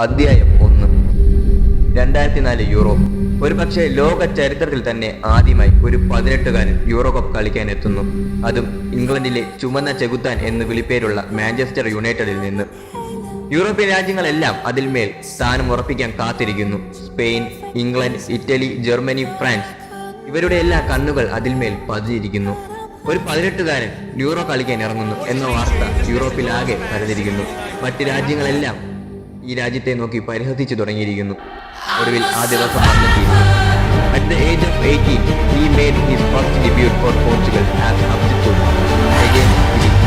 അധ്യായം ഒന്ന്. രണ്ടായിരത്തി നാല് യൂറോപ്പ്. ഒരുപക്ഷെ ലോക ചരിത്രത്തിൽ തന്നെ ആദ്യമായി ഒരു പതിനെട്ടുകാരൻ യൂറോ കപ്പ് കളിക്കാൻ എത്തുന്നു. അതും ഇംഗ്ലണ്ടിലെ ചുമന്ന ചെകുത്താൻ എന്ന് വിളിപ്പേരുള്ള മാഞ്ചസ്റ്റർ യുണൈറ്റഡിൽ നിന്ന്. യൂറോപ്യൻ രാജ്യങ്ങളെല്ലാം അതിൽമേൽ സ്ഥാനം ഉറപ്പിക്കാൻ കാത്തിരിക്കുന്നു. Spain England Italy Germany France. ഇവരുടെ എല്ലാ കണ്ണുകൾ അതിൽമേൽ പതിയിരിക്കുന്നു ഒരു പതിനെട്ടുകാരൻ യൂറോ കളിക്കാൻ ഇറങ്ങുന്നു എന്ന വാർത്ത യൂറോപ്പിലാകെ പരന്നിരിക്കുന്നു. മറ്റ് രാജ്യങ്ങളെല്ലാം ഈ രാജ്യത്തെ നോക്കി പരിഹസിച്ചു തുടങ്ങിയിരിക്കുന്നു. ഒടുവിൽ ആ ദിവസം വന്നെത്തിയിരുന്നു. At the age of 18, he made his first debut for Portugal as substitute against Greece.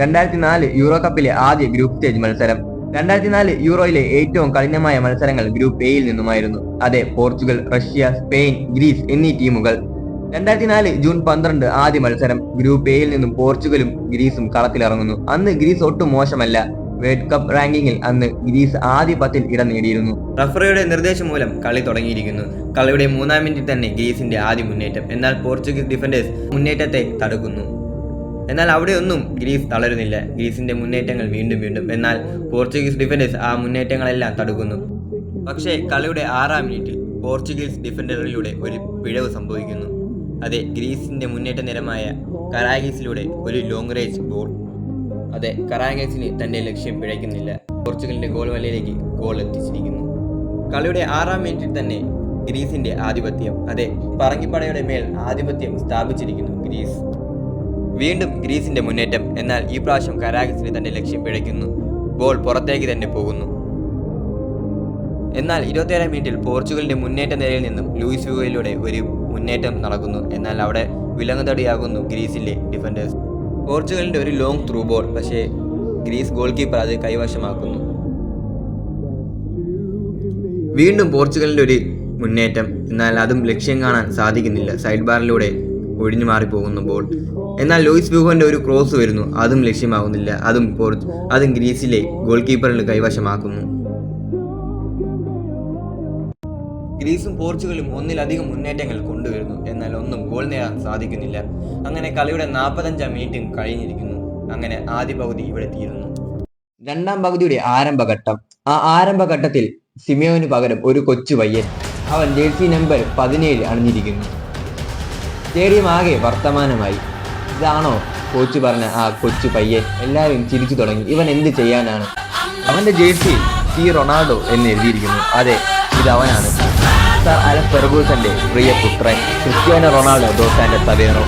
രണ്ടായിരത്തി നാല് യൂറോ കപ്പിലെ ആദ്യ ഗ്രൂപ്പ് സ്റ്റേജ് മത്സരം. രണ്ടായിരത്തി നാല് യൂറോയിലെ ഏറ്റവും കഠിനമായ മത്സരങ്ങൾ ഗ്രൂപ്പ് എയിൽ നിന്നുമായിരുന്നു. അതെ പോർച്ചുഗൽ റഷ്യ സ്പെയിൻ ഗ്രീസ് എന്നീ ടീമുകൾ രണ്ടായിരത്തി നാല് ജൂൺ പന്ത്രണ്ട് ആദ്യ മത്സരം ഗ്രൂപ്പ് എയിൽ നിന്നും പോർച്ചുഗലും ഗ്രീസും കളത്തിലിറങ്ങുന്നു അന്ന് ഗ്രീസ് ഒട്ടും മോശമല്ല. വേൾഡ് കപ്പ് റാങ്കിങ്ങിൽ അന്ന് ഗ്രീസ് ആദ്യ പത്തിൽ ഇടം നേടിയിരുന്നു. റഫറിയുടെ നിർദ്ദേശം മൂലം കളി തുടങ്ങിയിരിക്കുന്നു. കളിയുടെ മൂന്നാം മിനിറ്റിൽ തന്നെ ഗ്രീസിന്റെ ആദ്യ മുന്നേറ്റം. എന്നാൽ പോർച്ചുഗീസ് ഡിഫൻഡേഴ്സ് മുന്നേറ്റത്തെ തടുക്കുന്നു. എന്നാൽ അവിടെയൊന്നും ഗ്രീസ് തളരുന്നില്ല. ഗ്രീസിന്റെ മുന്നേറ്റങ്ങൾ വീണ്ടും വീണ്ടും. എന്നാൽ പോർച്ചുഗീസ് ഡിഫൻഡേഴ്സ് ആ മുന്നേറ്റങ്ങളെല്ലാം തടുക്കുന്നു. പക്ഷേ കളിയുടെ ആറാം മിനിറ്റിൽ പോർച്ചുഗീസ് ഡിഫൻഡറിലൂടെ ഒരു പിഴവ് സംഭവിക്കുന്നു. അതെ ഗ്രീസിന്റെ മുന്നേറ്റ നിരമായ കറാഗീസിലൂടെ ഒരു ലോങ് റേഞ്ച് ബോൾ അതെ കറാഗീസിന് തന്റെ ലക്ഷ്യം പിഴയ്ക്കുന്നില്ല. പോർച്ചുഗലിന്റെ ഗോൾ വലയിലേക്ക് ഗോൾ എത്തിച്ചിരിക്കുന്നു. കളിയുടെ ആറാം മിനിറ്റിൽ തന്നെ ഗ്രീസിന്റെ ആധിപത്യം. അതെ പറങ്കിപ്പടയുടെ മേൽ ആധിപത്യം സ്ഥാപിച്ചിരിക്കുന്നു ഗ്രീസ്. വീണ്ടും ഗ്രീസിന്റെ മുന്നേറ്റം. എന്നാൽ ഈ പ്രാവശ്യം കരാഗസിന് തന്റെ ലക്ഷ്യം പിഴയ്ക്കുന്നു. ബോൾ പുറത്തേക്ക് തന്നെ പോകുന്നു. എന്നാൽ ഇരുപത്തിയേഴാം മിനിറ്റിൽ പോർച്ചുഗലിന്റെ മുന്നേറ്റ നിരയിൽ നിന്നും ലൂയിസ് വ്യൂയിലൂടെ ഒരു മുന്നേറ്റം നടക്കുന്നു. എന്നാൽ അവിടെ വിലങ്ങുതടിയാകുന്നു ഗ്രീസിലെ ഡിഫൻഡേഴ്സ് പോർച്ചുഗലിന്റെ ഒരു ലോങ് ത്രൂ ബോൾ പക്ഷേ ഗ്രീസ് ഗോൾ കീപ്പർ അത് കൈവശമാക്കുന്നു. വീണ്ടും പോർച്ചുഗലിന്റെ ഒരു മുന്നേറ്റം എന്നാൽ അതും ലക്ഷ്യം കാണാൻ സാധിക്കുന്നില്ല. സൈഡ് ബാറിലൂടെ ഒഴിഞ്ഞു മാറിപ്പോകുന്നു ബോൾ എന്നാൽ ലൂയിസ് ബ്യൂഹോന്റെ ഒരു ക്രോസ് വരുന്നു അതും ലക്ഷ്യമാകുന്നില്ല. അതും അതും ഗ്രീസിലെ ഗോൾ കീപ്പറിന് കൈവശമാക്കുന്നു. ഗ്രീസും പോർച്ചുഗലും ഒന്നിലധികം മുന്നേറ്റങ്ങൾ കൊണ്ടുവരുന്നു. എന്നാൽ ഒന്നും ഗോൾ നേടാൻ സാധിക്കുന്നില്ല. അങ്ങനെ കളിയുടെ നാൽപ്പത്തഞ്ചാം മിനിറ്റും കഴിഞ്ഞിരിക്കുന്നു. അങ്ങനെ ആദ്യ പകുതി ഇവിടെ തീരുന്നു. രണ്ടാം പകുതിയുടെ ആരംഭഘട്ടം. ആ ആരംഭഘട്ടത്തിൽ സിമിയോന് പകരം ഒരു കൊച്ചു പയ്യൻ. അവൻ ജേഴ്സി നമ്പർ പതിനേഴ് അണിഞ്ഞിരിക്കുന്നു. സ്റ്റേഡിയം ആകെ വർത്തമാനമായി. ഇതാണോ? കോച്ച് പറഞ്ഞ ആ കൊച്ചു പയ്യൻ. എല്ലാവരും ചിരിച്ചു തുടങ്ങി. ഇവൻ എന്ത് ചെയ്യാനാണ്? അവന്റെ ജേഴ്സി സി റൊണാൾഡോ എന്ന് എഴുതിയിരിക്കുന്നു. അതെ ഇത് അവനാണ് സർ അലഫ് ഫെർഗൂസന്റെ പ്രിയ പുത്രൻ ക്രിസ്ത്യാനോ റൊണാൾഡോ ദോസാന്റെ തവേറോ